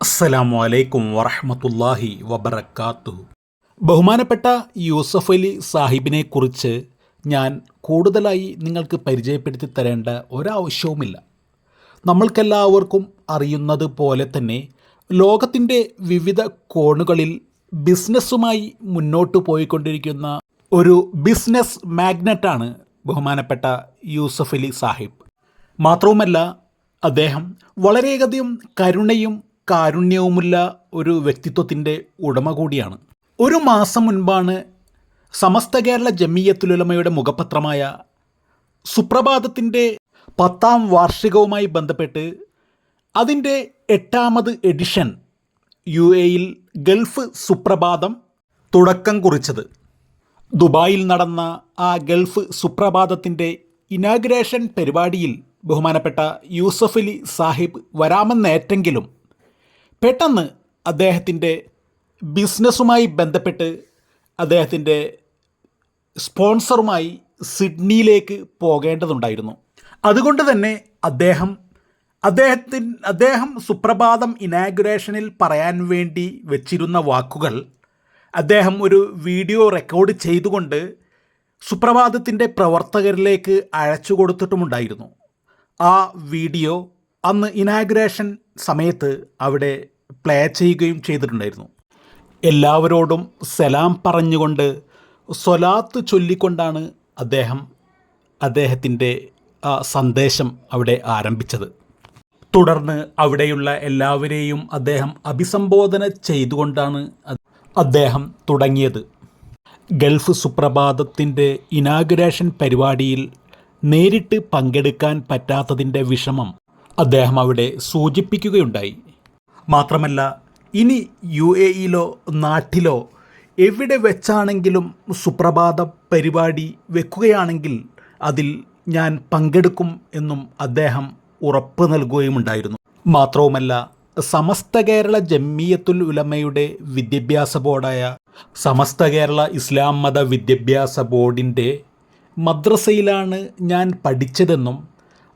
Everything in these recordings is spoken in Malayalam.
അസ്സലാമു അലൈക്കും വറഹമത്തല്ലാഹി വബർക്കാത്തു ബഹുമാനപ്പെട്ട യൂസഫ് അലി സാഹിബിനെ കുറിച്ച് ഞാൻ കൂടുതലായി നിങ്ങൾക്ക് പരിചയപ്പെടുത്തി തരേണ്ട ഒരാവശ്യവുമില്ല. നമ്മൾക്കെല്ലാവർക്കും അറിയുന്നത് പോലെ തന്നെ ലോകത്തിന്റെ വിവിധ കോണുകളിൽ ബിസിനസ്സുമായി മുന്നോട്ട് പോയിക്കൊണ്ടിരിക്കുന്ന ഒരു ബിസിനസ് മാഗ്നറ്റാണ് ബഹുമാനപ്പെട്ട യൂസഫ് അലി സാഹിബ്. മാത്രവുമല്ല അദ്ദേഹം വളരെയധികം കരുണയും കാരുണ്യവുമുള്ള ഒരു വ്യക്തിത്വത്തിന്റെ ഉടമ കൂടിയാണ്. ഒരു മാസം മുൻപാണ് സമസ്ത കേരള ജമീയത്തുലമയുടെ മുഖപത്രമായ സുപ്രഭാതത്തിന്റെ പത്താം വാർഷികവുമായി ബന്ധപ്പെട്ട് അതിന്റെ എട്ടാമത് എഡിഷൻ യു എയിൽ ഗൾഫ് സുപ്രഭാതം തുടക്കം കുറിച്ചത്. ദുബായിൽ നടന്ന ആ ഗൾഫ് സുപ്രഭാതത്തിന്റെ ഇനാഗ്രേഷൻ പരിപാടിയിൽ ബഹുമാനപ്പെട്ട യൂസഫലി സാഹിബ് വരാമെന്നേറ്റെങ്കിലും പെട്ടെന്ന് അദ്ദേഹത്തിന്റെ ബിസിനസ്സുമായി ബന്ധപ്പെട്ട് അദ്ദേഹത്തിന്റെ സ്പോൺസറുമായി സിഡ്നിയിലേക്ക് പോകേണ്ടതുണ്ടായിരുന്നു. അതുകൊണ്ട് തന്നെ അദ്ദേഹം അദ്ദേഹത്തിന് അദ്ദേഹം സുപ്രഭാതം ഇനാഗുറേഷനിൽ പറയാൻ വേണ്ടി വെച്ചിരുന്ന വാക്കുകൾ അദ്ദേഹം ഒരു വീഡിയോ റെക്കോർഡ് ചെയ്തുകൊണ്ട് സുപ്രഭാതത്തിന്റെ പ്രവർത്തകരിലേക്ക് അയച്ചു കൊടുത്തിട്ടുമുണ്ടായിരുന്നു. ആ വീഡിയോ അന്ന് ഇനാഗുറേഷൻ സമയത്ത് അവിടെ പ്ലേ ചെയ്യുകയും ചെയ്തിട്ടുണ്ടായിരുന്നു. എല്ലാവരോടും സലാം പറഞ്ഞുകൊണ്ട് സ്വലാത്ത് ചൊല്ലിക്കൊണ്ടാണ് അദ്ദേഹം അദ്ദേഹത്തിന്റെ സന്ദേശം അവിടെ ആരംഭിച്ചത്. തുടർന്ന് അവിടെയുള്ള എല്ലാവരെയും അദ്ദേഹം അഭിസംബോധന ചെയ്തുകൊണ്ടാണ് അദ്ദേഹം തുടങ്ങിയത്. ഗൾഫ് സുപ്രഭാതത്തിന്റെ ഇനാഗുരേഷൻ പരിപാടിയിൽ നേരിട്ട് പങ്കെടുക്കാൻ പറ്റാത്തതിന്റെ വിഷമം അദ്ദേഹം അവിടെ സൂചിപ്പിക്കുകയുണ്ടായി. മാത്രമല്ല ഇനി യു എ ഇയിലോ നാട്ടിലോ എവിടെ വെച്ചാണെങ്കിലും സുപ്രഭാത പരിപാടി വെക്കുകയാണെങ്കിൽ അതിൽ ഞാൻ പങ്കെടുക്കും എന്നും അദ്ദേഹം ഉറപ്പ് നൽകുകയുമുണ്ടായിരുന്നു. മാത്രവുമല്ല സമസ്ത കേരള ജമ്മിയത്തുൽ ഉലമയുടെ വിദ്യാഭ്യാസ ബോർഡായ സമസ്ത കേരള ഇസ്ലാം മത വിദ്യാഭ്യാസ ബോർഡിന്റെ മദ്രസയിലാണ് ഞാൻ പഠിച്ചതെന്നും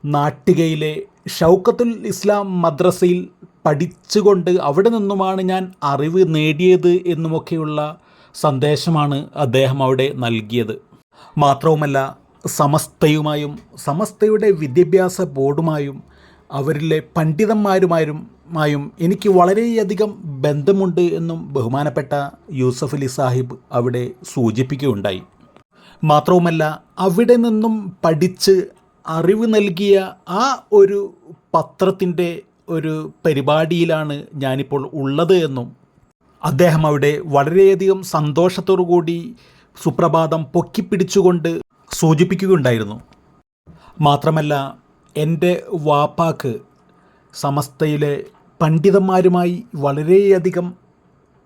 നാട്ടികയിലെ ഷൗക്കത്തുൽ ഇസ്ലാം മദ്രസയിൽ പഠിച്ചുകൊണ്ട് അവിടെ നിന്നുമാണ് ഞാൻ അറിവ് നേടിയത് എന്നുമൊക്കെയുള്ള സന്ദേശമാണ് അദ്ദേഹം അവിടെ നൽകിയത്. മാത്രവുമല്ല സമസ്തയുമായും സമസ്തയുടെ വിദ്യാഭ്യാസ ബോർഡുമായും അവരിലെ പണ്ഡിതന്മാരുമായും മായും എനിക്ക് വളരെയധികം ബന്ധമുണ്ട് എന്നും ബഹുമാനപ്പെട്ട യൂസഫ് അലി സാഹിബ് അവിടെ സൂചിപ്പിക്കുകയുണ്ടായി. മാത്രവുമല്ല അവിടെ നിന്നും പഠിച്ച് അറിവ് നൽകിയ ആ ഒരു പത്രത്തിന്റെ ഒരു പരിപാടിയിലാണ് ഞാനിപ്പോൾ ഉള്ളത് എന്നും അദ്ദേഹം അവിടെ വളരെയധികം സന്തോഷത്തോടുകൂടി സുപ്രഭാതം പൊക്കിപ്പിടിച്ചുകൊണ്ട് സൂചിപ്പിക്കുകയുണ്ടായിരുന്നു. മാത്രമല്ല എന്റെ വാപ്പാക്ക് സമസ്തയിലെ പണ്ഡിതന്മാരുമായി വളരെയധികം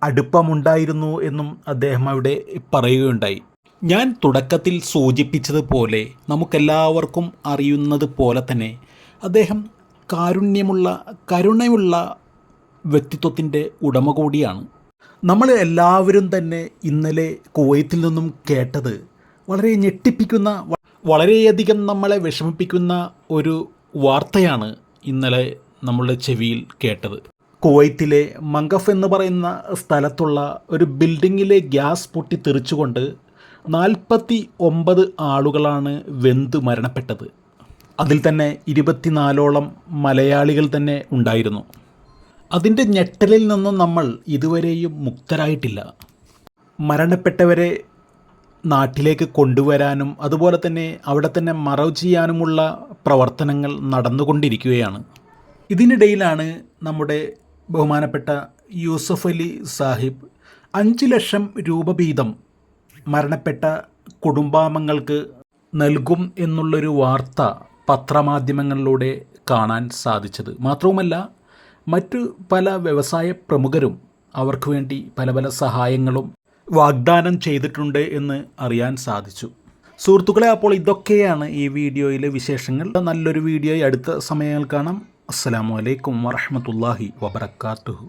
അടുപ്പമുണ്ടായിരുന്നു എന്നും അദ്ദേഹം അവിടെ പറയുകയുണ്ടായി. ഞാൻ തുടക്കത്തിൽ സൂചിപ്പിച്ചതുപോലെ നമുക്കെല്ലാവർക്കും അറിയുന്നത് പോലെ തന്നെ അദ്ദേഹം കാരുണ്യമുള്ള കരുണയുള്ള വ്യക്തിത്വത്തിന്റെ ഉടമ കൂടിയാണ്. നമ്മൾ എല്ലാവരും തന്നെ ഇന്നലെ കുവൈത്തിൽ നിന്നും കേട്ടത് വളരെ ഞെട്ടിപ്പിക്കുന്ന വളരെയധികം നമ്മളെ വിഷമിപ്പിക്കുന്ന ഒരു വാർത്തയാണ് ഇന്നലെ നമ്മളുടെ ചെവിയിൽ കേട്ടത്. കുവൈത്തിലെ മങ്കഫ് എന്ന് പറയുന്ന സ്ഥലത്തുള്ള ഒരു ബിൽഡിങ്ങിലെ ഗ്യാസ് പൊട്ടിത്തെറിച്ചുകൊണ്ട് നാൽപ്പത്തി ഒമ്പത് ആളുകളാണ് വെന്ത് മരണപ്പെട്ടത്. അതിൽ തന്നെ ഇരുപത്തിനാലോളം മലയാളികൾ തന്നെ ഉണ്ടായിരുന്നു. അതിന്റെ ഞെട്ടലിൽ നിന്നും നമ്മൾ ഇതുവരെയും മുക്തരായിട്ടില്ല. മരണപ്പെട്ടവരെ നാട്ടിലേക്ക് കൊണ്ടുവരാനും അതുപോലെ തന്നെ അവിടെ തന്നെ മറവ് ചെയ്യാനുമുള്ള പ്രവർത്തനങ്ങൾ നടന്നുകൊണ്ടിരിക്കുകയാണ്. ഇതിനിടയിലാണ് നമ്മുടെ ബഹുമാനപ്പെട്ട യൂസഫ് അലി സാഹിബ് അഞ്ച് ലക്ഷം രൂപ വീതം മരണപ്പെട്ട കുടുംബാംഗങ്ങൾക്ക് നൽകും എന്നുള്ളൊരു വാർത്ത പത്രമാധ്യമങ്ങളിലൂടെ കാണാൻ സാധിച്ചത്. മാത്രവുമല്ല മറ്റു പല വ്യവസായ പ്രമുഖരും അവർക്ക് വേണ്ടി പല പല സഹായങ്ങളും വാഗ്ദാനം ചെയ്തിട്ടുണ്ട് എന്ന് അറിയാൻ സാധിച്ചു. സുഹൃത്തുക്കളെ അപ്പോൾ ഇതൊക്കെയാണ് ഈ വീഡിയോയിലെ വിശേഷങ്ങൾ. നല്ലൊരു വീഡിയോ അടുത്ത സമയങ്ങൾ കാണാം. അസ്സാം വലൈക്കും വറഹമത്തല്ലാഹി വബർക്കാത്തുഹു